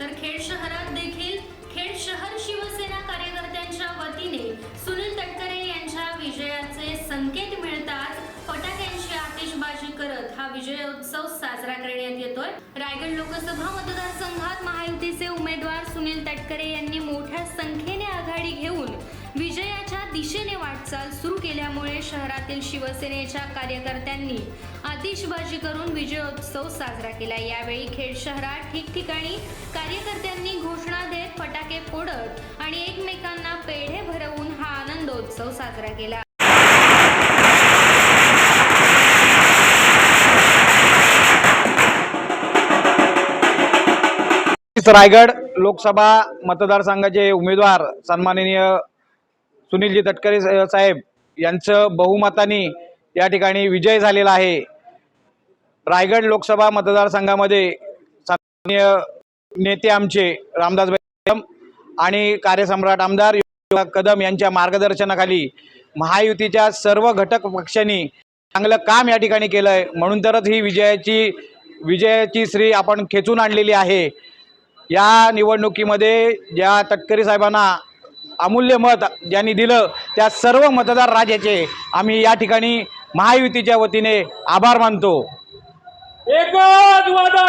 तर खेड शहरात देखील खेड शहर शिवसेना कार्यकर्त्यांच्या वतीने सुनील तटकरे यांच्या विजयाचे संकेत मिळताच फटाक्यांची आतिषबाजी करत हा विजयोत्सव साजरा करण्यात येतोय. रायगड लोकसभा मतदारसंघात महायुतीचे उमेदवार सुनील तटकरे यांनी मोठ्या संख्येने आघाडी घेऊन विजया वाटचाल सुरू केल्यामुळे शहरातील शिवसेनेच्या कार्यकर्त्यांनी आतिषबाजी करून विजयोत्सव साजरा केला. यावेळी खेड शहरात ठिकठिकाणी कार्यकर्त्यांनी घोषणा देत फटाके फोडत आणि एकमेकांना पेढे भरवून हा आनंदोत्सव साजरा केला. रायगड लोकसभा मतदारसंघाचे उमेदवार सन्माननीय सुनीलजी तटकरे साहेब यांचं बहुमताने या ठिकाणी विजय झालेला आहे. रायगड लोकसभा मतदारसंघामध्ये सामान्य नेते आमचे रामदास कदम आणि कार्यसम्राट आमदार कदम यांच्या मार्गदर्शनाखाली महायुतीच्या सर्व घटक पक्षांनी चांगलं काम या ठिकाणी केलं आहे म्हणून तरच ही विजयाची विजयाची श्री आपण खेचून आणलेली आहे. या निवडणुकीमध्ये ज्या तटकरी साहेबांना अमूल्य मत ज्यांनी दिलं त्या सर्व मतदार राजाचे आम्ही या ठिकाणी महायुतीच्या वतीने आभार मानतो. एकच वादा